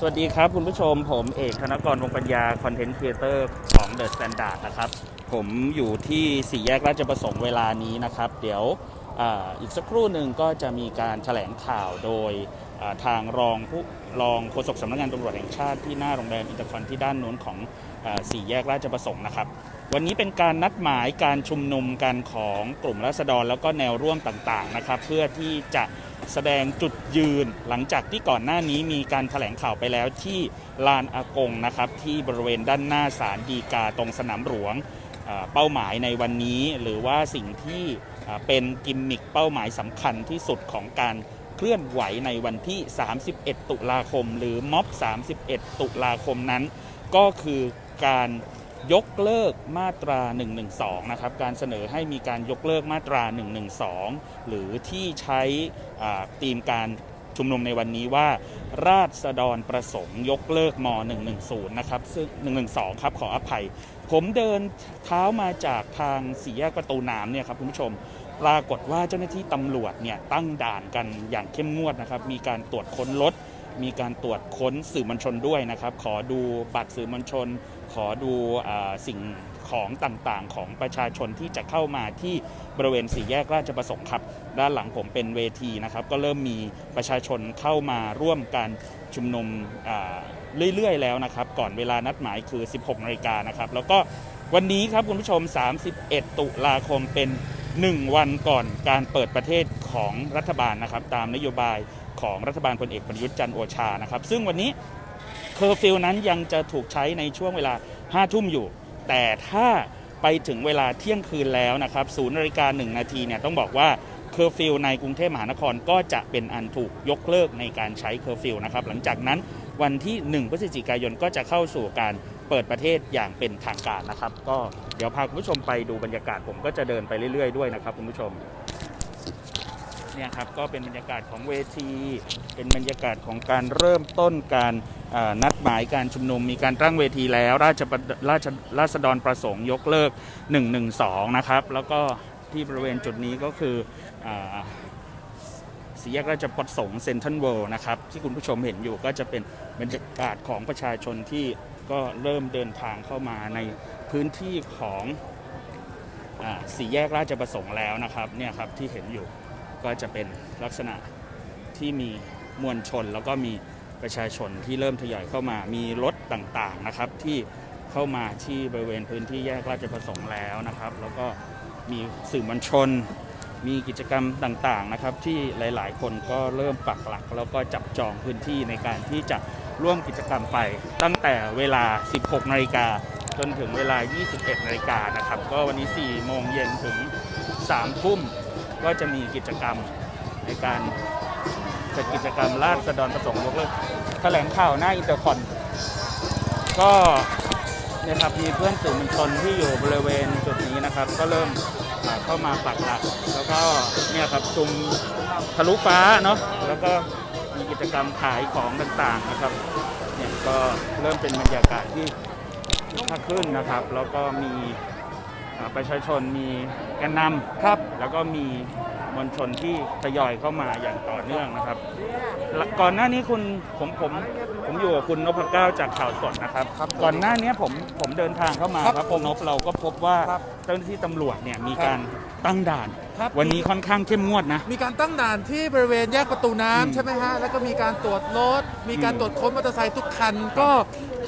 สวัสดีครับคุณผู้ชมผมเอกธนกรวงปัญญาคอนเทนต์ครีเอเตอร์ของ The Standard นะครับ ผมอยู่ที่สี่แยกราชประสงค์เวลานี้นะครับ เดี๋ยวออีกสักครู่หนึ่งก็จะมีการแถลงข่าวโดยทางรองผู้รองโฆษกสำนักงานตำรวจแห่งชาติที่หน้าโรงแรมอินเตอร์คอนที่ด้านนู้นของอสี่แยกราชประสงค์นะครับ วันนี้เป็นการนัดหมายการชุมนุมกันของกลุ่มราษฎรแล้วก็แนวร่วมต่างๆนะครับ เพื่อที่จะ แสดงจุดยืนหลังจากที่ก่อนหน้านี้มีการแถลงข่าวไปแล้วที่ลานอากงนะครับที่บริเวณด้านหน้าศาลฎีกาตรงสนามหลวงเป้าหมายในวันนี้หรือว่าสิ่งที่เป็นกิมมิคเป้าหมายสำคัญที่สุดของการเคลื่อนไหวในวันที่ 31 ตุลาคม หรือม็อบ 31 ตุลาคมนั้น ก็คือการ ยกเลิกมาตรา 112 นะครับ การเสนอให้มีการยกเลิกมาตรา 112 หรือที่ใช้ธีมการชุมนุมในวันนี้ว่าราษฎรประสงค์ยกเลิกม 110 นะครับ ซึ่ง 112 ครับ ขออภัย ผมเดินเท้ามาจากทางสี่แยกประตูน้ำเนี่ยครับคุณผู้ชม ปรากฏว่าเจ้าหน้าที่ตำรวจเนี่ยตั้งด่านกันอย่างเข้มงวดนะครับ มีการตรวจค้นรถ มีการตรวจค้นสื่อมวลชนด้วยนะครับ ขอดูบัตรสื่อมวลชน ขอดูอสิ่งของต่างๆ ของประชาชนที่จะเข้ามาที่บริเวณสี่แยกราชประสงค์ครับ ด้านหลังผมเป็นเวทีนะครับ ก็เริ่มมีประชาชนเข้ามาร่วมการชุมนุมเรื่อยๆ แล้วนะครับ ก่อนเวลานัดหมายคือ 16นาฬิกานะครับ แล้วก็วันนี้ครับคุณผู้ชม 31 ตุลาคมเป็น 1 วันก่อนการเปิดประเทศของรัฐบาลนะครับ ตามนโยบายของรัฐบาลพลเอกประยุทธ์จันทร์โอชานะครับ ซึ่งวันนี้ เคอร์ฟิวนั้นยังจะถูกใช้ในช่วงเวลา 5 ทุ่มอยู่ แต่ถ้าไปถึงเวลาเที่ยงคืนแล้วนะครับศูนย์นาฬิกา1นาทีเนี่ยต้องบอกว่าเคอร์ฟิวในกรุงเทพมหานครก็จะเป็นอันถูกยกเลิกในการใช้เคอร์ฟิวนะครับหลังจากนั้นวันที่ 1 พฤศจิกายนก็จะเข้าสู่การเปิดประเทศอย่างเป็นทางการนะครับ ก็เดี๋ยวพาคุณผู้ชมไปดูบรรยากาศผมก็จะเดินไปเรื่อยๆด้วยนะครับคุณผู้ชม เนี่ยครับก็เป็นบรรยากาศของเวที เป็นบรรยากาศของการเริ่มต้นการนัดหมายการชุมนุมมีการตั้งเวทีแล้ว ราชระราชราษฎรประสงค์ยกเลิก 112 นะครับ แล้วก็ที่บริเวณจุดนี้ก็คืออาสี่แยกราชประสงค์เซนทันเวิลด์นะครับ ที่คุณผู้ชมเห็นอยู่ก็จะเป็นบรรยากาศของประชาชนที่ก็เริ่มเดินทางเข้ามาในพื้นที่ของอาสี่แยกราชประสงค์แล้วนะครับเนี่ยครับที่เห็นอยู่ ก็จะเป็นลักษณะที่มีมวลชน แล้วก็มีประชาชนที่เริ่มทยอยเข้ามา มีรถต่างๆนะครับที่เข้ามาที่บริเวณพื้นที่แยกราชประสงค์แล้วนะครับ แล้วก็มีสื่อมวลชน มีกิจกรรมต่างๆนะครับ ที่หลายๆ คนก็เริ่มปักหลัก แล้วก็จับจองพื้นที่ในการที่จะร่วมกิจกรรมไปตั้งแต่เวลา 16 นาฬิกาจนถึงเวลา 21 นาฬิกานะครับ ก็วันนี้ 4 โมงเย็นถึง 3 ทุ่ม ก็จะมีกิจกรรมในการจัดกิจกรรมราษฎรประสงค์ยกเลิกแถลงข่าวหน้าอินเตอร์คอน ก็นี่ยครับมีเพื่อนสื่อมวลชนที่อยู่บริเวณจุดนี้นะครับ ก็เริ่มเข้ามาปักหลักแล้วก็เนี่ยครับชุมทะลุฟ้าเนาะแล้วก็มีกิจกรรมขายของต่างๆนะครับเนี่ยก็เริ่มเป็นบรรยากาศที่คึกคักขึ้นนะครับ แล้วก็มี ประชาชนมีแกนนำครับ แล้วก็มีมวลชนที่ทยอยเข้ามาอย่างต่อเนื่องนะครับและก่อนหน้านี้คุณผมผมผมอยู่กับคุณนพเก้าจากข่าวสดนะครับ ครับก่อนหน้านี้ผมผมเดินทางเข้ามาครับครับคุณนพเราก็พบว่าครับ เจ้าหน้าที่ตำรวจเนี่ยมีครับการตั้งด่าน ครับวันนี้ค่อนข้างเข้มงวดนะ มีการตั้งด่านที่บริเวณแยกประตูน้ำอืมใช่ไหมฮะ แล้วก็มีการตรวจรถ มีการอืมตรวจค้นมอเตอร์ไซค์ทุกคัน ก็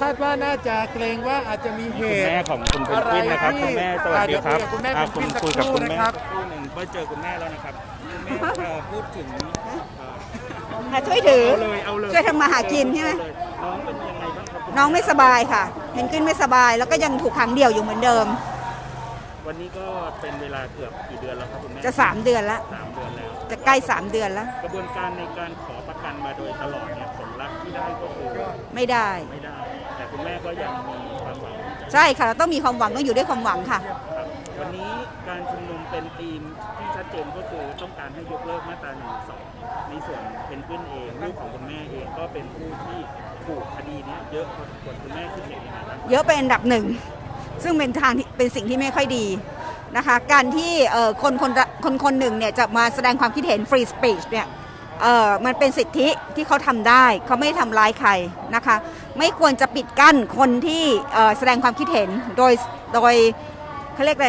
คาดว่าน่าจะเกรงว่าอาจจะมีเหคุณตุ แม่ของคุณเพนกวินนะครับอะไรที่คุณแม่สวัสดีครับอ่าเดี๋ยวคุยกับคุณแม่อ่าเพนกวินคุยกับสักครู่คุณแม่นะครับสักครู่หนึ่งก็เจอคุณแม่แล้วนะครับคุณแม่เอ่อพูดถึงเอ่ออะช่วยถือ เอาเลยเอาเลยช่วยทำมาหากินใช่ไหมเอาเลยน้องเป็นยังไงบ้างครับคุณน้องไม่สบายค่ะเพนกวินไม่สบายแล้วก็ยังถูกขังเดี่ยวอยู่เหมือนเดิม วันนี้ก็เป็นเวลาเกือบกี่เดือนแล้วครับคุณแม่จะ3เดือนแล้วสามเดือนแล้ว จะใกล้3เดือนแล้วกระบวนการในการขอประกันมาโดยตลอดเนี่ยผลลัพธ์ที่ได้ก็คือไม่ได้ ไม่ได้ แต่คุณแม่ก็ยังมีความหวังใช่ค่ะเราต้องมีความหวังต้องอยู่ด้วยความหวังค่ะ ครับวันนี้การชุมนุมเป็นธีมที่ชัดเจนก็คือต้องการให้ยกเลิกมาตรา1นึในส่วนเป็นขึ้นเองลูกของคุณแม่เองก็เป็นผู้ที่ถูกคดีเนี้ยเยอะพอสมควรคุณแม่คิดเห็นยังไงบ้างเยอะเป็นอันดับหนึ่ง ซึ่งเป็นทางเป็นสิ่งที่ไม่ค่อยดีนะคะการที่คนคนคนคนหนึ่งเนี่ยจะมาแสดงความคิดเห็นฟรีสปีชเนี่ยมันเป็นสิทธิที่เขาทำได้เขาไม่ได้ทำร้ายใครนะคะไม่ควรจะปิดกั้นคนที่แสดงความคิดเห็นโดยโดยเขาเรียกอะไร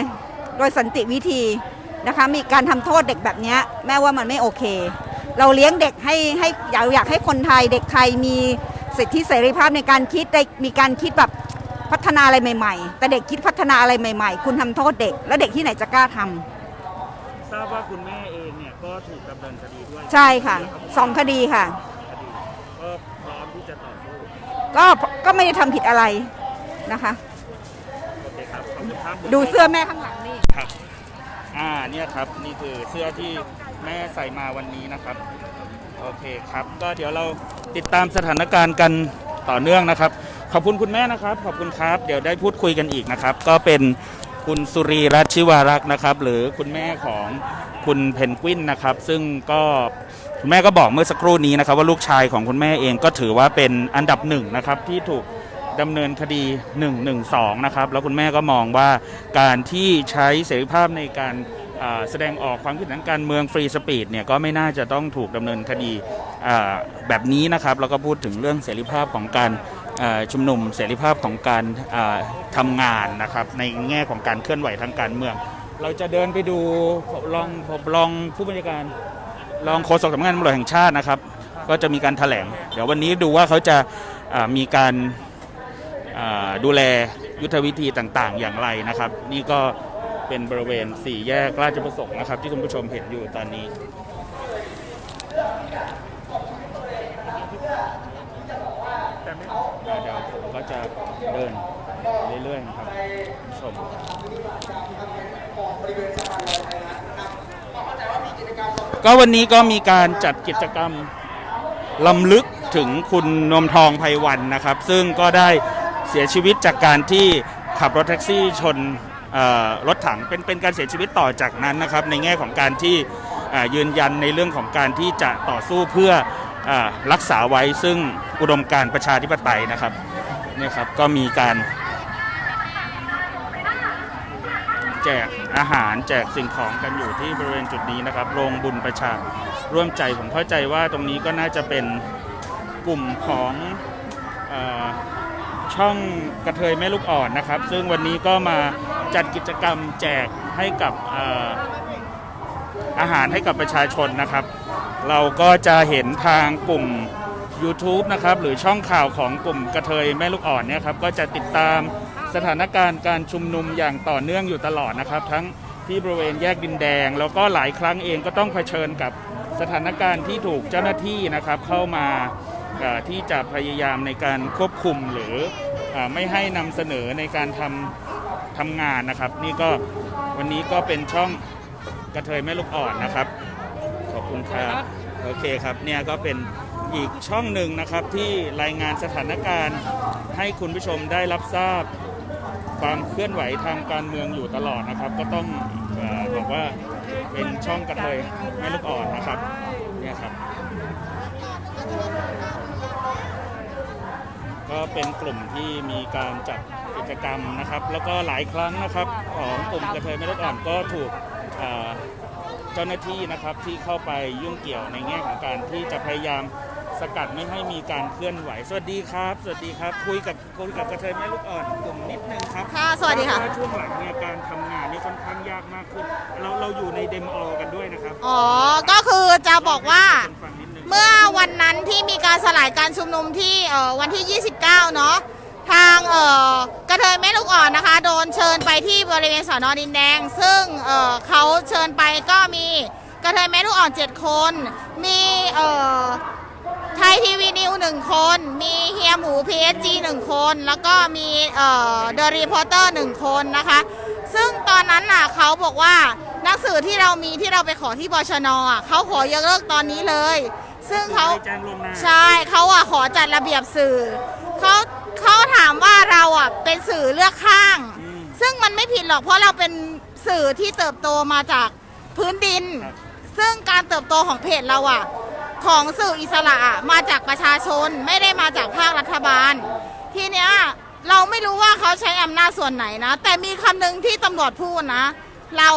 โดยสันติวิธีนะคะมีการทำโทษเด็กแบบนี้แม่ว่ามันไม่โอเค เราเลี้ยงเด็กให้ให้อยากอยากให้คนไทยเด็กไทยมีสิทธิเสรีภาพในการคิดได้มีการคิดแบบ พัฒนาอะไรใหม่ๆ แต่เด็กคิดพัฒนาอะไรใหม่ ๆ คุณทำโทษเด็ก แล้วเด็กที่ไหนจะกล้าทำทราบว่าคุณแม่เองเนี่ยก็ถูกดำเนินคดีด้วยใช่ค่ะสองคดีค่ะคดีก็พร้อมที่จะต่อสู้ก็ก็ไม่ได้ทำผิดอะไรนะคะโอเคครับขอบคุณครับดูเสื้อแม่ข้างหลังนี่ครับ อ่าเนี่ยครับนี่คือเสื้อที่แม่ใส่มาวันนี้นะครับโอเคครับ ก็เดี๋ยวเราติดตามสถานการณ์กันต่อเนื่องนะครับ ขอบคุณคุณแม่นะครับ ขอบคุณครับ เดี๋ยวได้พูดคุยกันอีกนะครับ ก็เป็นคุณสุรีรัตน์ชิวารักษ์นะครับ หรือคุณแม่ของคุณเพนกวินนะครับ ซึ่งก็คุณแม่ก็บอกเมื่อสักครู่นี้นะครับ ว่าลูกชายของคุณแม่เองก็ถือว่าเป็นอันดับหนึ่งนะครับที่ถูกดำเนินคดี 112 นะครับ แล้วคุณแม่ก็มองว่าการที่ใช้เสรีภาพในการแสดงออกความคิดเห็นทางการเมืองฟรีสปีดเนี่ยก็ไม่น่าจะต้องถูกดำเนินคดีแบบนี้นะครับ แล้วก็พูดถึงเรื่องเสรีภาพของการ ชุมนุมเสรีภาพของการอ่าทำงานนะครับในแง่ของการเคลื่อนไหวทางการเมือง เราจะเดินไปดูรองรองผู้บัญชาการรองโฆษกสำนักงานตำรวจแห่งชาตินะครับ ก็จะมีการแถลง เดี๋ยววันนี้ดูว่าเขาจะามีการาดูแลยุทธวิธีต่างๆ อย่างไรนะครับ นี่ก็เป็นบริเวณสี่แยกราชประสงค์นะครับ ที่คุณผู้ชมเห็นอยู่ตอนนี้ เดี๋ยวผมก็จะเดินเรื่อยๆนะครับคุณผู้ชม ก็วันนี้ก็มีการจัดกิจกรรมลำลึกถึงคุณนวมทองไพวันนะครับ ซึ่งก็ได้เสียชีวิตจากการที่ขับรถแท็กซี่ชนรถถังเป็นเป็นการเสียชีวิตต่อจากนั้นนะครับ ในแง่ของการที่ยืนยันในเรื่องของการที่จะต่อสู้เพื่ออรักษาไว้ซึ่งอุดมการประชาธิปไตยนะครับนี่ครับก็มีการ แจกอาหารแจกสิ่งของกันอยู่ที่บริเวณจุดนี้นะครับโรงบุญประชาร่วมใจผมเข้าใจว่าตรงนี้ก็น่าจะเป็นกลุ่มของอช่องกระเทยแม่ลูกอ่อนนะครับ ซึ่งวันนี้ก็มาจัดกิจกรรมแจกให้กับเอ่ออาหารให้กับประชาชนนะครับ เราก็จะเห็นทางกลุ่ม YouTube นะครับหรือช่องข่าวของกลุ่มกระเทยแม่ลูกอ่อนเนี่ยครับก็จะติดตาม สถานการณ์การชุมนุมอย่างต่อเนื่องอยู่ตลอดนะครับ ทั้งที่บริเวณแยกดินแดง แล้วก็หลายครั้งเองก็ต้องเผชิญกับสถานการณ์ที่ถูกเจ้าหน้าที่นะครับเข้ามาที่จะพยายามในการควบคุมหรือออไม่ให้นำเสนอในการทำทำงานนะครับ นี่ก็วันนี้ก็เป็นช่องกระเทยแม่ลูกอ่อนนะครับ ขอบคุณครับโอเคครับเนี่ยก็เป็นอีกช่องหนึ่งนะครับที่รายงานสถานการณ์ให้คุณผู้ชมได้รับทราบ ความเคลื่อนไหวทางการเมืองอยู่ตลอดนะครับ ก็ต้องอบอกว่าเป็นช่องกระเทยแม่ลูกอ่อนนะครับเนี่ยครับ ก็เป็นกลุ่มที่มีการจัดกิจกรรมนะครับ แล้วก็หลายครั้งนะครับของกลุ่มกระเทยไม่ลดอ่อนก็ถูกเจ้าหน้าที่นะครับที่เข้าไปยุ่งเกี่ยวในแง่ของการที่จะพยายาม สกัดไม่ให้มีการเคลื่อนไหว สวัสดีครับ สวัสดีครับ คุยกับคุยกับกระเทยแม่ลูกอ่อนกลุ่มนิดนึงครับค่ะสวัสดีค่ะาช่วงหลังเนี่ยการทำงานนี่ค่อนข้างยากมากขึ้น เราเราอยู่ในเดมอลกันด้วยนะครับอ๋อ ก็คือจะบอกว่า ให้คนฟังนิดนึง เมื่อวันนั้นที่มีการสลายการชุมนุมที่เอ่อวันที่ 29 เนาะทางเอ่อกระเทยแม่ลูกอ่อนนะคะ โดนเชิญไปที่บริเวณสอนอดินแดง ซึ่งเอ่อเขาเชิญไปก็มีกระเทยแม่ลูกอ่อน 7 คน มีเอ่อไทยทีวีนิวหนึ่งคน มีเฮียหมู PSG หนึ่งคน แล้วก็มีเอ่อเดอะรีพอร์เตอร์หนึ่งคนนะคะ ซึ่งตอนนั้นน่ะเขาบอกว่าหนังสือที่เรามีที่เราไปขอที่บชนอะเขาขอยกเลิกตอนนี้เลย ซึ่งเขาไม่ได้แจ้งล่วงหน้า ใช่เขาอะขอจัดระเบียบสื่อเขาเขาถามว่าเราอะเป็นสื่อเลือกข้าง อืม ซึ่งมันไม่ผิดหรอกเพราะเราเป็นสื่อที่เติบโตมาจากพื้นดิน ครับ ซึ่งการเติบโตของเพจเราอะ ของสื่ออิสระอะมาจากประชาชนไม่ได้มาจากภาครัฐบาล ทีเนี้ยเราไม่รู้ว่าเขาใช้อำนาจส่วนไหนนะ แต่มีคำหนึ่งที่ตำรวจพูดนะ เรา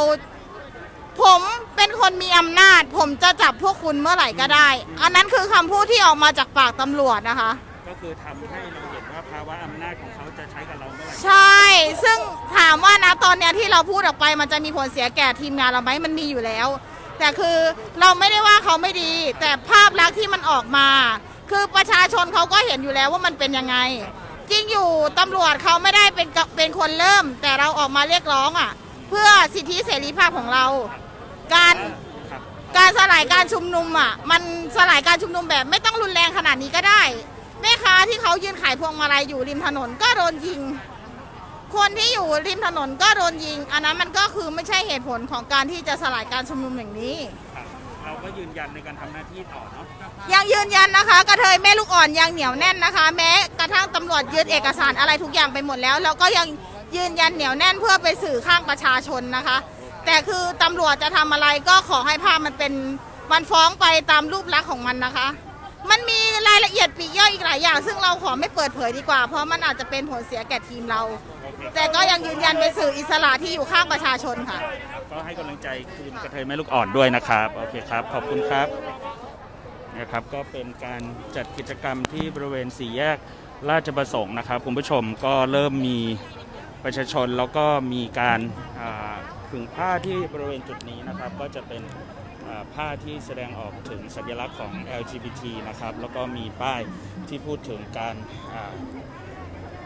ผมเป็นคนมีอำนาจ ผมจะจับพวกคุณเมื่อไหร่ก็ได้ อันนั้นคือคำพูดที่ออกมาจากปากตำรวจนะคะ ก็คือทำให้เราเห็นว่าภาวะอำนาจของเขาจะใช้กับเราเมื่อไหร่ใช่ ซึ่งถามว่านะตอนเนี้ยที่เราพูดออกไปมันจะมีผลเสียแก่ทีมงานเราไหมมันมีอยู่แล้ว แต่คือเราไม่ได้ว่าเขาไม่ดี แต่ภาพลักษณ์ที่มันออกมา คือประชาชนเขาก็เห็นอยู่แล้วว่ามันเป็นยังไง จริงอยู่ตำรวจเขาไม่ได้เป็นกะเป็นคนเริ่ม แต่เราออกมาเรียกร้องอะ เพื่อสิทธิเสรีภาพของเรา การการสลายการชุมนุมอะ มันสลายการชุมนุมแบบไม่ต้องรุนแรงขนาดนี้ก็ได้แม่ค้าที่เขายืนขายพวงมาลัยอยู่ริมถนนก็โดนยิง คนที่อยู่ริมถนนก็โดนยิง อันนั้นมันก็คือไม่ใช่เหตุผลของการที่จะสลายการชุมนุมอย่างนี้ ครับเราก็ยืนยันในการทำหน้าที่ต่อเนาะ ยังยืนยันนะคะ กระเทยแม่ลูกอ่อนยังเหนียวแน่นนะคะ แม้กระทั่งตำรวจยึดเอกสารอะไรทุกอย่างไปหมดแล้วแล้วก็ยังยืนยันเหนียวแน่นเพื่อไปสื่อข้างประชาชนนะคะ แต่คือตำรวจจะทำอะไรก็ขอให้ภาพมันเป็นมันฟ้องไปตามรูปลักษณ์ของมันนะคะ มันมีรายละเอียดปลีกย่อยอีกหลายอย่าง ซึ่งเราขอไม่เปิดเผยดีกว่า เพราะมันอาจจะเป็นผลเสียแก่ทีมเราโอเค แต่ก็ยังยืนยันเป็นสื่ออิสระที่อยู่ข้างประชาชนค่ะ ครับก็ให้กำลังใจคืนกระเทยแม่ลูกอ่อนด้วยนะครับโอเคครับขอบคุณครับนะครับก็เป็นการจัดกิจกรรมที่บริเวณสี่แยกราชประสงค์นะครับคุณผู้ชมก็เริ่มมีประชาชนแล้วก็มีการอ่าขึงผ้าที่บริเวณจุดนี้นะครับ ก็จะเป็นอ่าผ้าที่แสดงออกถึงสัญลักษณ์ของ LGBT นะครับแล้วก็มีป้ายที่พูดถึงการอา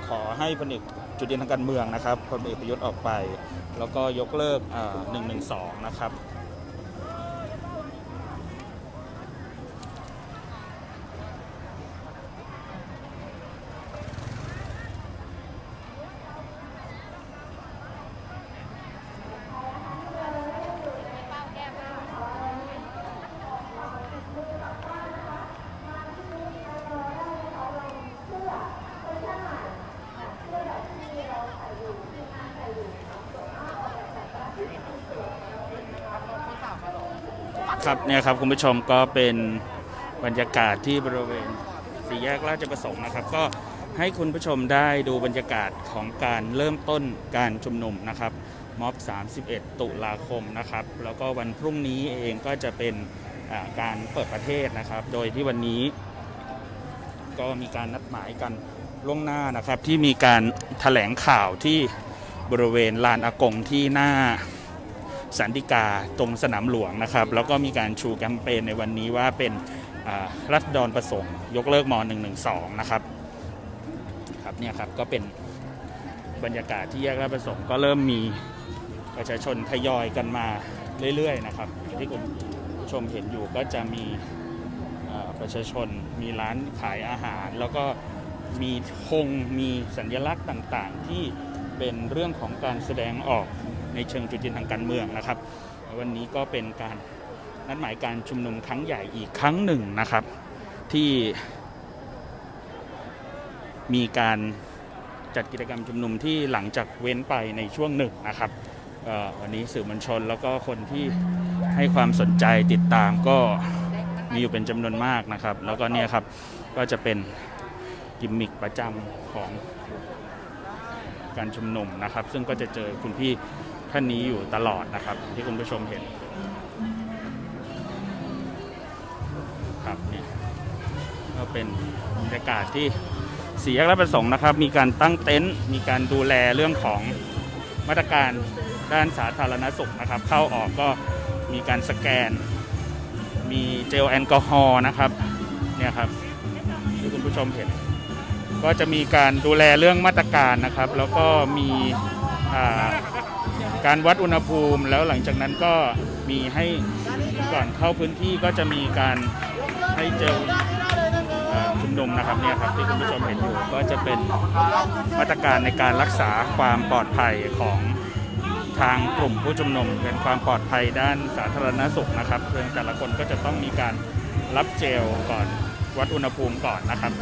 ขอให้พลเอก จุดยืนทางการเมืองนะครับพลเอกประยุทธ์ออกไป แล้วก็ยกเลิก112 นะครับ ครับเนี่ยครับคุณผู้ชมก็เป็นบรรยากาศที่บริเวณสี่แยกราชประสงค์นะครับ ก็ให้คุณผู้ชมได้ดูบรรยากาศของการเริ่มต้นการชุมนุมนะครับม็อบ 31 ตุลาคมนะครับ แล้วก็วันพรุ่งนี้เองก็จะเป็นการเปิดประเทศนะครับ โดยที่วันนี้ ก็มีการนัดหมายกันล่วงหน้านะครับ ที่มีการแถลงข่าวที่บริเวณลานอากงที่หน้า สันติกาตรงสนามหลวงนะครับ แล้วก็มีการชูแคมเปญในวันนี้ว่าเป็นรัฐดรประสงค์ ยกเลิกม .112 นะครับครับเนี่ยครับก็เป็นบรรยากาศที่แยกราชประสงค์ก็เริ่มมีประชาชนทยอยกันมาเรื่อยๆนะครับอย่างที่คุณผู้ชมเห็นอยู่ก็จะมีประชาชนมีร้านขายอาหาร แล้วก็มีธงมีสัญลักษณ์ต่างๆ ที่เป็นเรื่องของการแสดงออก ในเชิงจุดยืนทางการเมืองนะครับ วันนี้ก็เป็นการนัดหมายการชุมนุมครั้งใหญ่อีกครั้งหนึ่งนะครับ ที่มีการจัดกิจกรรมชุมนุมที่หลังจากเว้นไปในช่วงหนึ่งนะครับวันนี้สื่อมวลชนแล้วก็คนที่ให้ความสนใจติดตามก็มีอยู่เป็นจำนวนมากนะครับ แล้วก็เนี่ยครับก็จะเป็นกิมมิคประจำของการชุมนุมนะครับ ซึ่งก็จะเจอคุณพี่ ท่านนี้อยู่ตลอดนะครับ ที่คุณผู้ชมเห็นครับนี่ก็เป็นบรรยากาศที่สี่แยกราชประสงค์นะครับ มีการตั้งเต็นท์มีการดูแลเรื่องของมาตรการด้านสาธารณสุขนะครับ เข้าออกก็มีการสแกน มีเจลแอลกอฮอล์นะครับเนี่ยครับที่คุณผู้ชมเห็น ก็จะมีการดูแลเรื่องมาตรการนะครับ แล้วก็มีอ่า การวัดอุณหภูมิ แล้วหลังจากนั้นก็มีให้ก่อนเข้าพื้นที่ก็จะมีการให้เจลอ่าชุมนุมนะครับเนี่ยครับที่คุณผู้ชมเห็นอยู่ก็จะเป็นมาตรการในการรักษาความปลอดภัยของทางกลุ่มผู้ชุมนุมเป็นความปลอดภัยด้านสาธารณสุขนะครับเพื่อแต่ละคนก็จะต้องมีการรับเจลก่อนวัดอุณหภูมิก่อนนะครับ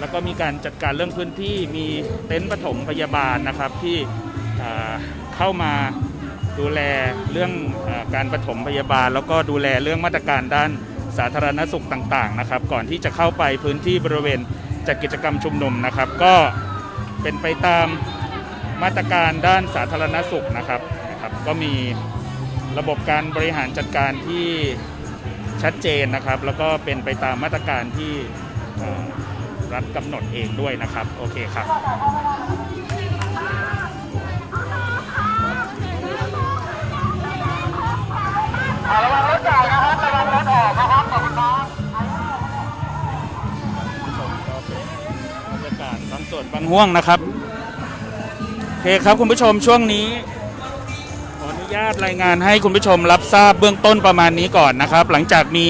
แล้วก็มีการจัดการเรื่องพื้นที่มีเต็นท์ปฐมพยาบาลนะครับที่ เข้ามาดูแลเรื่องอาการปฐมพยาบาล แล้วก็ดูแลเรื่องมาตรการด้านสาธารณสุขต่างๆนะครับ ก่อนที่จะเข้าไปพื้นที่บริเวณจัดกิจกรรมชุมนุมนะครับ ก็เป็นไปตามมาตรการด้านสาธารณสุขนะครับนะครับ ก็มีระบบการบริหารจัดการที่ชัดเจนนะครับ แล้วก็เป็นไปตามมาตรการที่รัฐกำหนดเองด้วยนะครับ โอเคครับ ครับบรรยากาศบางส่วนบางห่วงนะครับโอเคครับคุณผู้ชมช่วงนี้ขออนุญาตรายงานให้คุณผู้ชมรับทราบเบื้องต้นประมาณนี้ก่อนนะครับ หลังจากมี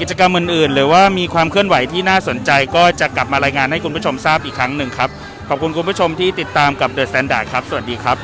กิจกรรมอื่นๆ หรือว่ามีความเคลื่อนไหวที่น่าสนใจก็จะกลับมารายงานให้คุณผู้ชมทราบอีกครั้งหนึ่งครับ ขอบคุณคุณผู้ชมที่ติดตามกับ The Standard ครับ สวัสดีครับ